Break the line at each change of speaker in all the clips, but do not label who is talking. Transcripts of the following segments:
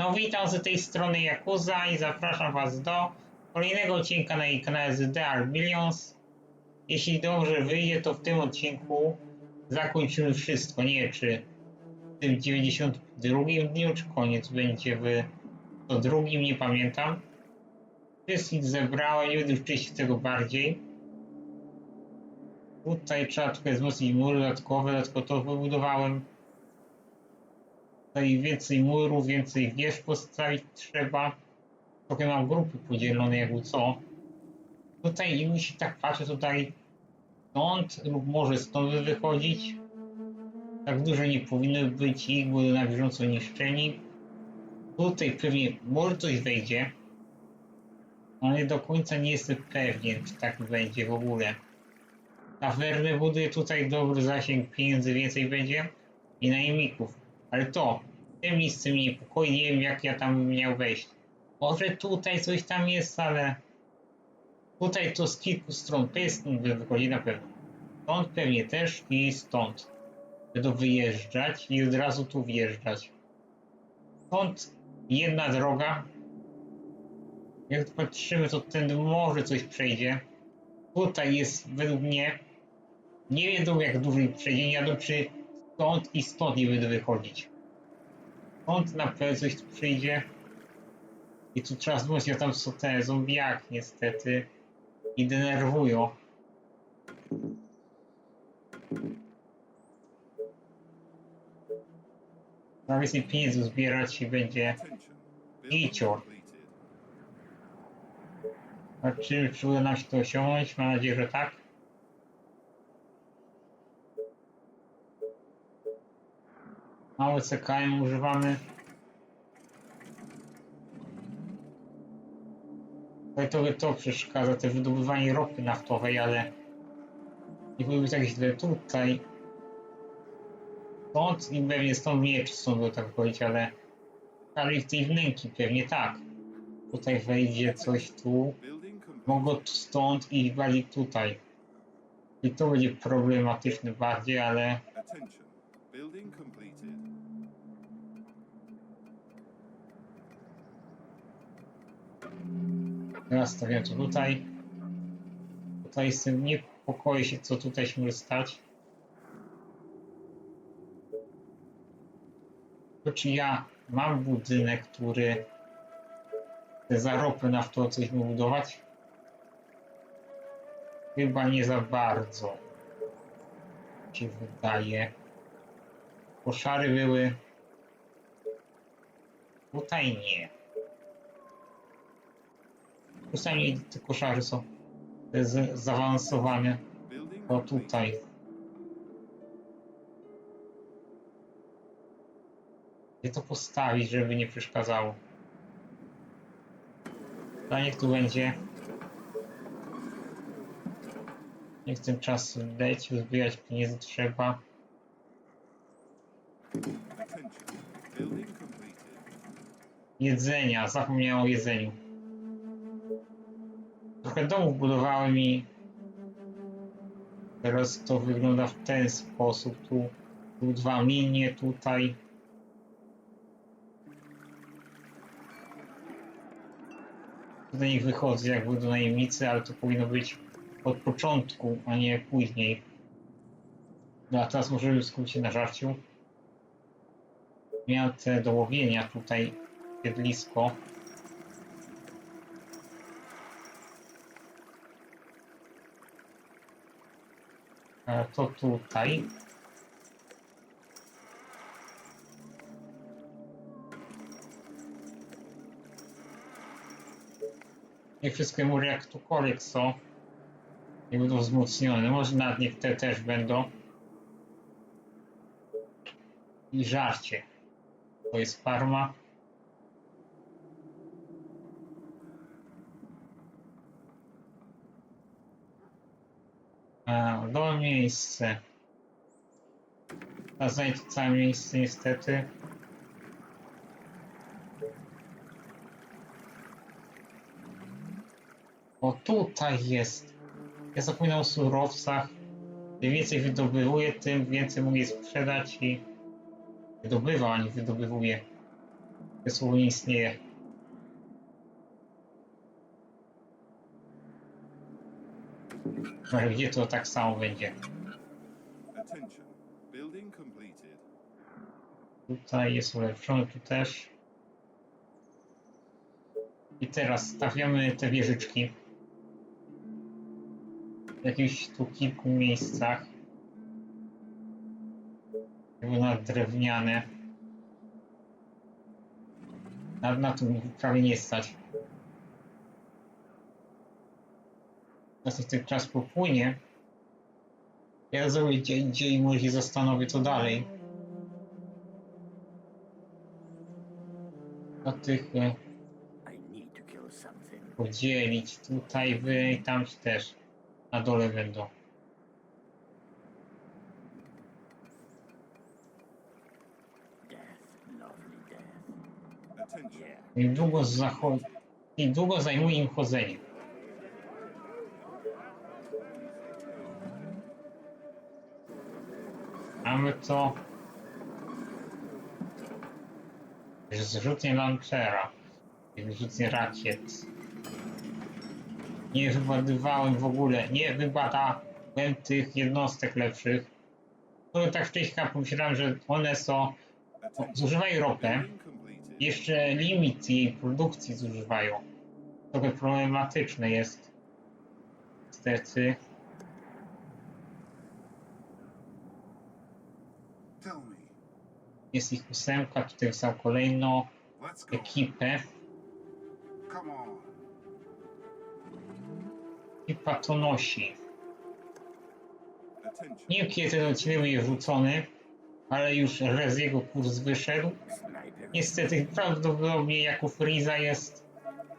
No witam z tej strony Yakuza i zapraszam was do kolejnego odcinka na jej kanale z The Billions. Jeśli dobrze wyjdzie, to w tym odcinku zakończymy wszystko. Nie czy w tym 92 dniu, czy koniec będzie w to drugim, nie pamiętam. Wszystkich zebrałem, nie będę już tego bardziej. Tutaj trzeba trochę wzmocnić mury dodatkowe, dlatego to wybudowałem. Tutaj więcej murów, więcej wież postawić trzeba. Trochę mam grupy podzielone jakby co. Tutaj mi się tak patrzę, tutaj stąd lub może stąd wychodzić. Tak dużo nie powinno być ich, bo na bieżąco niszczeni. Tutaj pewnie może coś wejdzie. Ale do końca nie jestem pewien, czy tak będzie w ogóle. Tawerny buduje tutaj dobry zasięg pieniędzy, więcej będzie i najemników. Ale to, tym miejsce mnie niepokoi, nie wiem jak ja tam miał wejść. Może tutaj coś tam jest, ale tutaj to z kilku stron, stąd wychodzi na pewno. Stąd pewnie też i stąd. Będą wyjeżdżać i od razu tu wjeżdżać. Stąd jedna droga. Jak patrzymy, to ten może coś przejdzie. Tutaj jest według mnie. Nie wiedzą jak dłużej przejdzie, nie wiadomo czy stąd i stąd nie będę wychodzić. Stąd na tu przyjdzie. I tu trzeba wzmocnić, tam są te zombiaki niestety. I denerwują. Trzeba więcej pieniędzy zbierać i będzie
Gicior.
Czy, czy uda nam się to osiągnąć? Mam nadzieję, że tak. Małe CKM używamy. Ale to, to przeszkadza, też wydobywanie ropy naftowej, ale nie byłoby tak źle tutaj. Stąd i pewnie stąd stąd było tak wchodzić, ale ale w tej wnęki pewnie tak. Tutaj wejdzie coś tu. Mogło stąd i bardziej tutaj. I to będzie problematyczne bardziej, ale
Attention. Building completed.
Teraz stawiam to tutaj. Tutaj jestem, niepokoję się co tutaj się może stać. To czy ja mam budynek, który te zaropy naftowe coś mu budować? Chyba nie za bardzo. Się wydaje. Koszary były. Tutaj nie. Czasami te koszary są z- zaawansowane. O tutaj. Gdzie to postawić, żeby nie przeszkadzało? A niech tu będzie. Niech ten czas leci, zbierać pieniędzy trzeba. Jedzenia, zapomniałem o jedzeniu. Trochę domów budowałem i teraz to wygląda w ten sposób. Tu, tu dwa minie, tutaj. Do nich wychodzę jakby do najemnicy, ale to powinno być od początku, a nie później. No a teraz możemy skupić się na żarciu. Miałem te do łowienia tutaj siedlisko. To tutaj. Niech wszystkie mury jak tukolwiek są. Nie będą wzmocnione. Może nawet niech te też będą. I żarcie. To jest farma. A, dobre miejsce. A znajdę to całe miejsce niestety. O tutaj jest. Ja zapominam o surowcach. Im więcej wydobywuję, tym więcej mogę sprzedać i wydobywam, a nie wydobywuję. To słowo nie istnieje. Gdzie to tak samo będzie?
Attention. Building completed.
Tutaj jest ulepszony, tu też. I teraz stawiamy te wieżyczki. W jakichś tu kilku miejscach. Na drewniane. Na, na to prawie nie stać. Teraz ten czas popłynie, ja zrobię gdzie indziej i może się zastanowię co dalej. Na tych e, podzielić. Tutaj wy i tam też na dole będą. I długo, zacho- I długo zajmuje im chodzenie. Mamy to zrzutnie launchera, czyli zrzutnie rakiet. Nie wybadywałem w ogóle, nie wybadałem tych jednostek lepszych. No tak wcześniej pomyślałem, że one są, zużywają ropę, jeszcze limit jej produkcji zużywają. Trochę problematyczne jest. Niestety. Jest ich ósemka, tutaj są kolejną ekipę. Ekipa to nosi. Nie wiem kiedy ten odcinek będzie wrzucony, ale już raz jego kurs wyszedł. Niestety prawdopodobnie jako Freeza jest,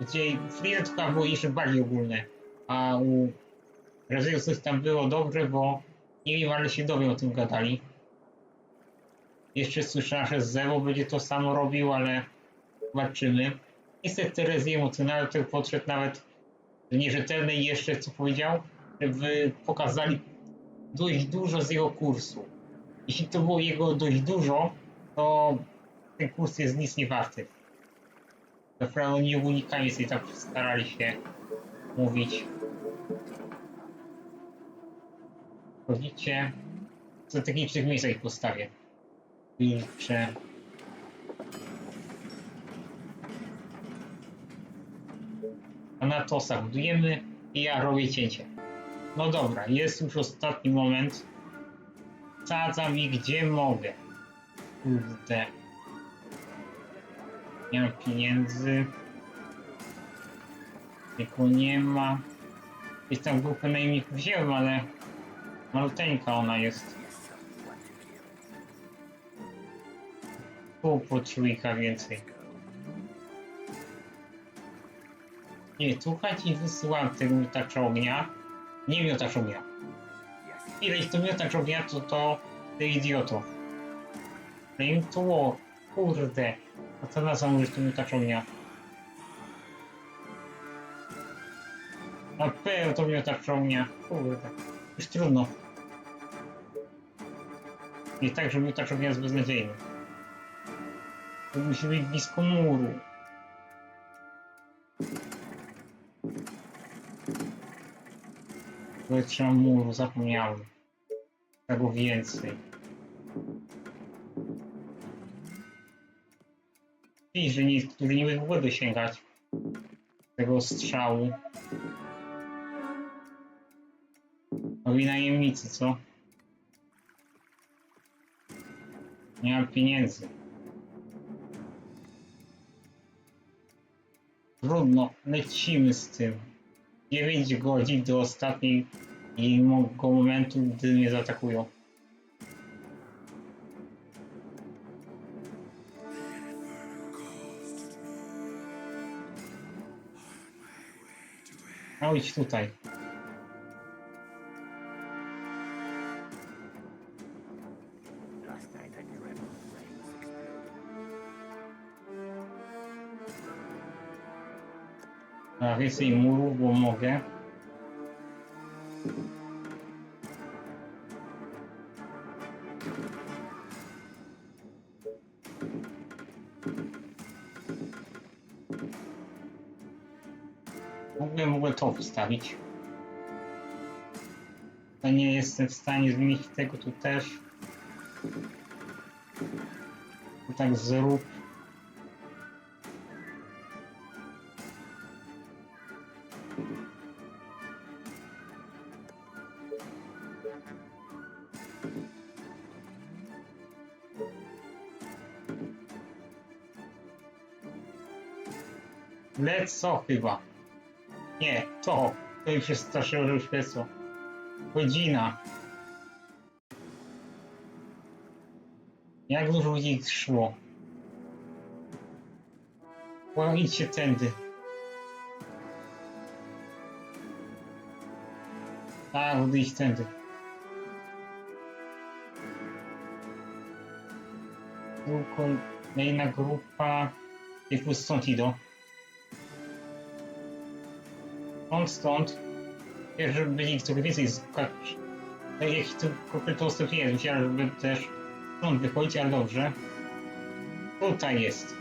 gdzie Freeza to było jeszcze bardziej ogólne, a u Rezyusów tam było dobrze, bo nie wiem, ale się dowią o tym gadali. Jeszcze słyszałem, że Zewo będzie to samo robił, ale zobaczymy. Niestety Rezy emocjonalny tylko podszedł nawet do nierzetelnej jeszcze, co powiedział, żeby pokazali dość dużo z jego kursu. Jeśli to było jego dość dużo, to ten kurs jest nic nie warty. Naprawdę oni unikanie sobie tak starali się mówić. Chodzicie, w strategicznych miejscach ich postawię. Wilcze. A na tosach budujemy i ja robię cięcie. No dobra, jest już ostatni moment. Sadzam i gdzie mogę. Kurde. Nie mam pieniędzy. Tylko nie ma. Gdzieś tam grupę najemników wziąłem, ale maluteńka ona jest. Tu potrzebujka więcej. Nie, słuchajcie i wysyłam tego miotacza ognia. Nie miotacz ognia. Ileś to miotacz ognia, to to ty idioto. No im tło, kurde. A co na sam to miotacz ognia? Na pewno to miotacz ognia. Kurde. Już trudno. Nie tak, że miotacz ognia jest beznadziejny. To musi być blisko muru. Trzeba muru, zapomniałem. Tego więcej. I że niektórzy nie mogły dosięgać tego strzału. Nowi najemnicy, co? Nie mam pieniędzy. Trudno, lecimy z tym. 9 godzin do mo- momentu, gdy mnie zaatakują. No idź tutaj. więcej muru, bo mogę. Mógłbym w ogóle to wstawić. To nie jestem w stanie zmienić tego tu też. To tak zrób. Lecą chyba. Nie, to. To już jest strasznie że świecło. Godzina. Jak dużo ich szło? O, idźcie tędy. Tak, będę iść tędy. Tu kolejna grupa. Jak stąd idą. Stąd, stąd. Żeby byli trochę więcej skakać. Tak jak to kopyto ostatnio myślałem, żeby też stąd wychodzić, ale dobrze. Tutaj jest.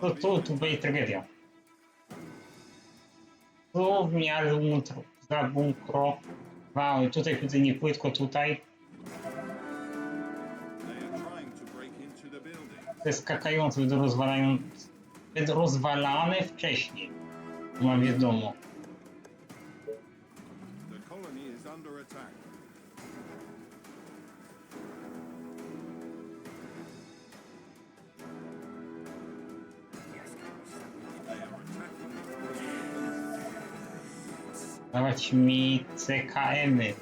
To tu, tu będzie tragedia. Tu w miarę zabunkro- zabunkrowały. Tutaj widzę nie płytko tutaj. Te skakające będą rozwalają, będą rozwalane wcześniej. Mam wiadomo. Dawać mi CKM-y.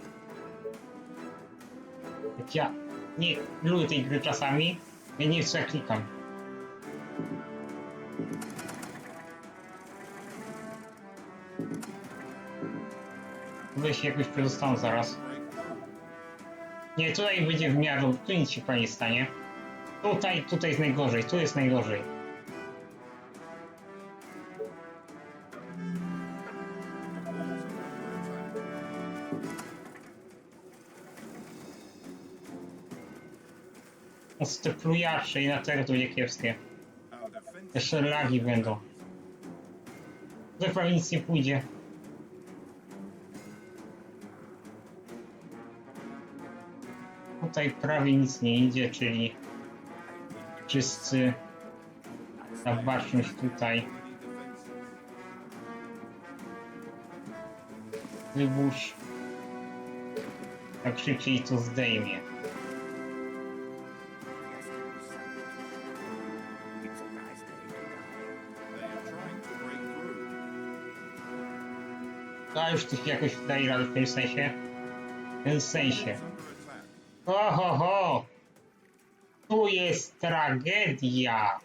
Jak ja nie lubię tej gry czasami, ja nie chcę jak klikam. Tutaj się jakoś zaraz. Nie, tutaj będzie w miarę, tu nic się chyba nie stanie. Tutaj, tutaj jest najgorzej, tu jest najgorzej. Te plujacze i na będzie kiepskie. Jeszcze lagi będą. Prawie nic nie pójdzie. Tutaj prawie nic nie idzie, czyli wszyscy baczność tutaj. Wybórz. Tak szybciej to zdejmie. Tych jakoś daje radę w tym sensie. W tym sensie.
Attack.
Ho! Tu jest tragedia!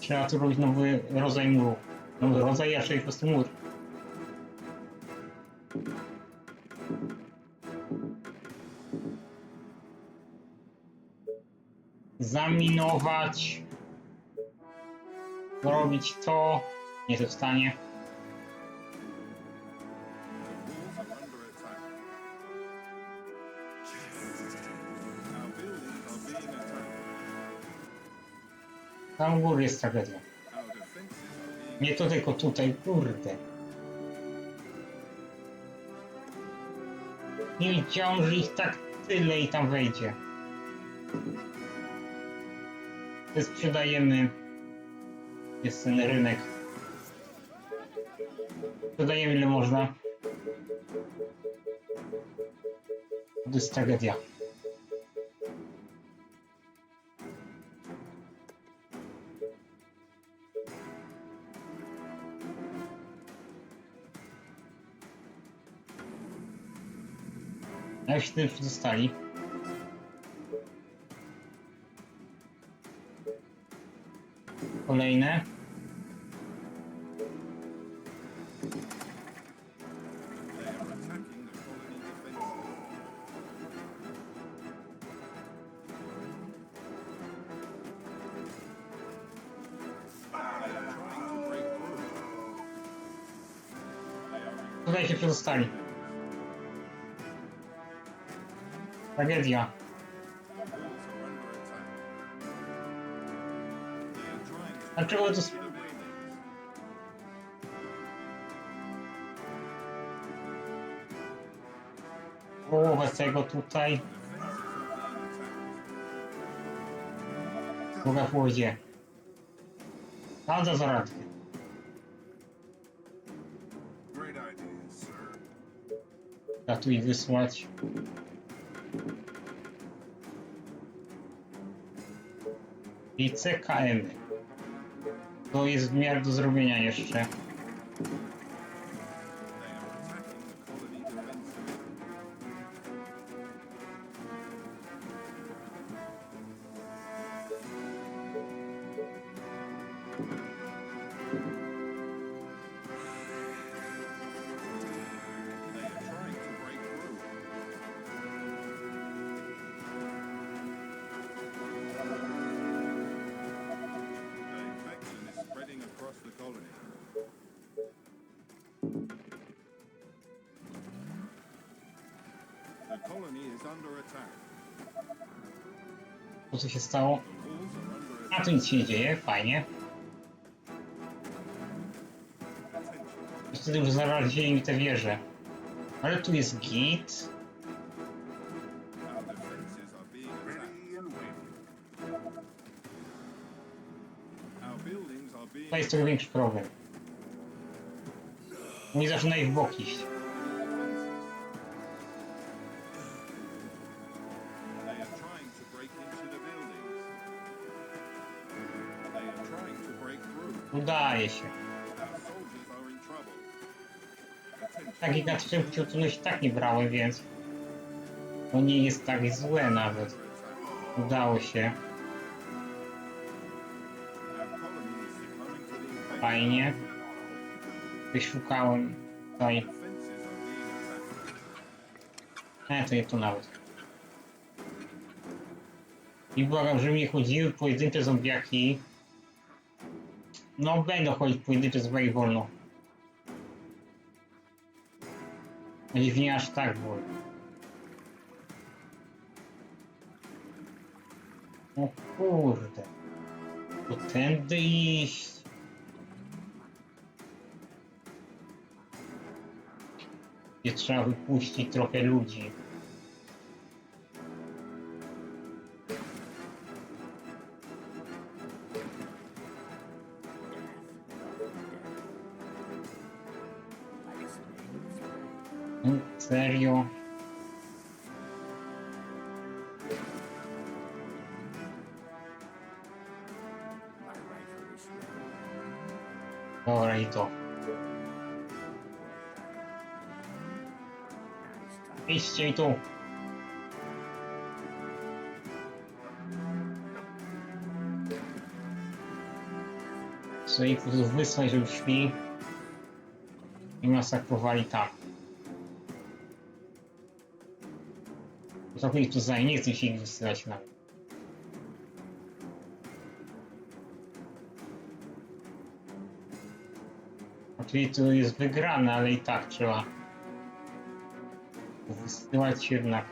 Trzeba tu robić nowy rodzaj muru. Nowy rodzaj, a po prostu mur. Zaminować, zrobić to, nie jestem w stanie. Tam u góry jest tragedia. Nie to tylko tutaj, kurde. Nie wiedziałem, że ich tak tyle i tam wejdzie. Sprzedajemy. Jest ten rynek. Sprzedajemy ile można. To jest tragedia. Jak się tym? kolejne. Tutaj się przezostali. Tragedia. Dlaczego to... Połowę tego tutaj. Druga w łodzie. Nadza zaradkę.
Ideas, sir.
Ratuj wysłać. I CKM. To jest w miarę do zrobienia jeszcze.
To
co się stało? A tu nic się nie dzieje, fajnie. Wtedy już zarazili mi te wieże. Ale tu jest git. To jest trochę większy problem. Nie zaczyna ich w bok iść. Udaje się.
Trouble. Attention.
Tak trudność tak nie brałem, więc to nie jest tak złe nawet. Udało się. Fajnie. Wyszukałem tutaj. Nie, to nie to nawet. I błagam, żeby nie chodziły pojedyncze zombiaki. No będą chodzić pojedyncze zombiaki wolno. Będzie nie aż tak wolno. O kurde. To tędy iść. Gdzie trzeba wypuścić trochę ludzi. Idźcie i tu. Trzeba ich wysłać, żeby szli i masakrowali tam. Trochę ich tu zajmie, nie chcę się ich wysyłać na. Oczywiście to jest wygrane, ale i tak trzeba wysyłać jednak.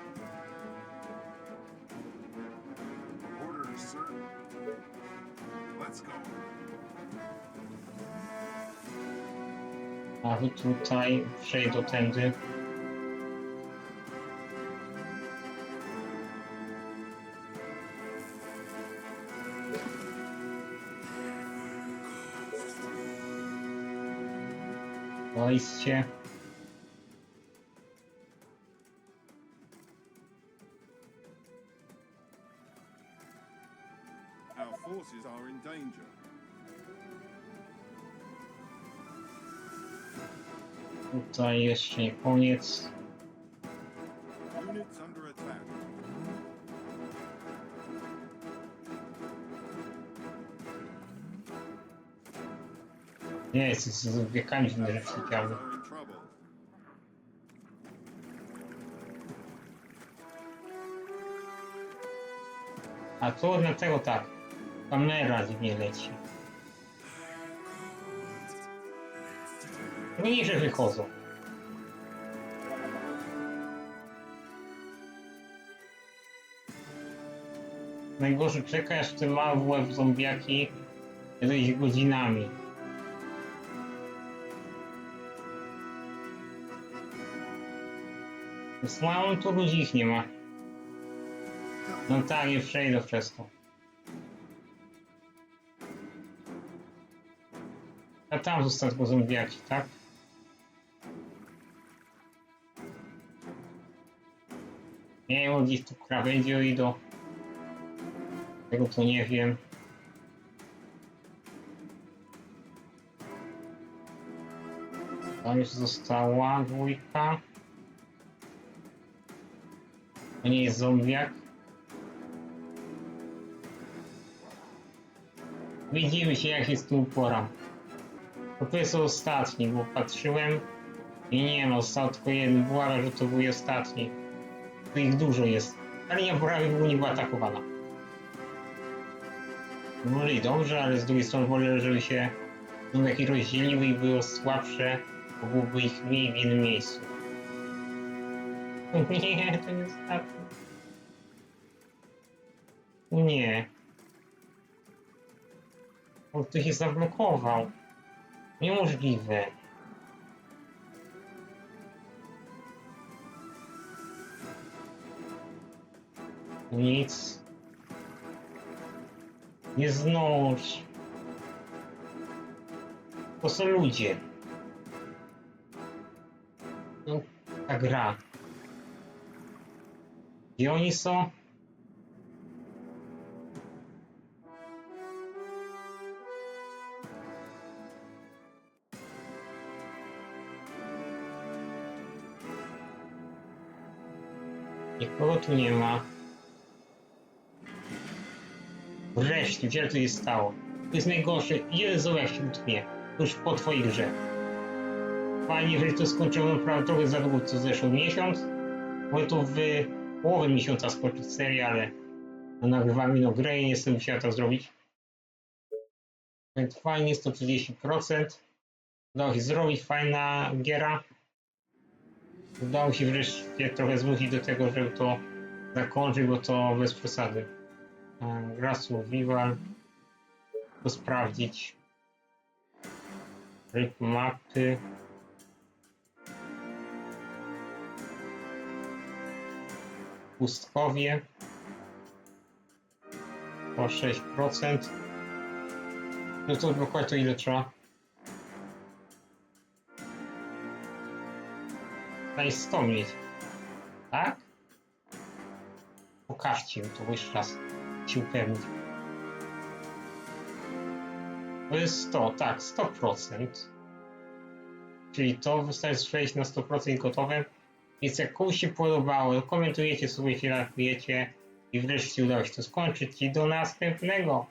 A wy tutaj przejdą tędy. Wejście. Tutaj jeszcze nie koniec. Nie, jest z wiekami
trouble.
A to dlatego tak. Kamera dziwnie leci. Mniejsze wychodzą. Najgorsze czeka, aż te małe zombiaki ileś godzinami. Słabo tu ludzi ich nie ma. No tak, nie przejdę przez to. A tam został tylko zombiaki, tak? Nie wiem, gdzieś tu krawędzie idą. Tego to nie wiem. Tam już została dwójka. To nie jest zombiak. Widzimy się jak jest tu upora. To jest ostatni, bo patrzyłem i nie no, został tylko jeden. Błaga, że to był ostatni. Tu ich dużo jest. Ale nie prawie nie była atakowana. Może i dobrze, ale z drugiej strony wolę, żeby się zombiaki rozdzieliły i było słabsze, bo byłoby ich mniej w innym miejscu. Nie, to nie ostatni. Nie. On ktoś się zablokował. Niemożliwe. Nic. Nie zdąż. To są ludzie. No, ta gra. Gdzie oni są? Nikogo tu nie ma. Wreszcie, gdzie to się stało? To jest najgorsze. Jeden zobacz się utknie. Już po twojej grze. Fajnie, jeżeli to skończyło naprawdę trochę za długo, co zeszło miesiąc. Może to w połowę miesiąca skończyć serię, ale no, nagrywamy no grę i nie jestem musiała to zrobić. Więc fajnie, 130%. Udało się zrobić, fajna giera. Udało się wreszcie trochę zmusić do tego, żeby to zakończyć, bo to bez przesady. Gra survival. To sprawdzić. Ryb mapy. Pustkowie. O 6%. No to odblokować to ile trzeba? Tutaj 100 mieć. Tak? Pokażcie mi to jeszcze raz. Się upewnić. To jest 100, tak, 100%. Czyli to wystarczy przejść na 100% gotowe. Więc jak komuś się podobało, komentujecie sobie, się lajkujecie i wreszcie udało się to skończyć i do następnego.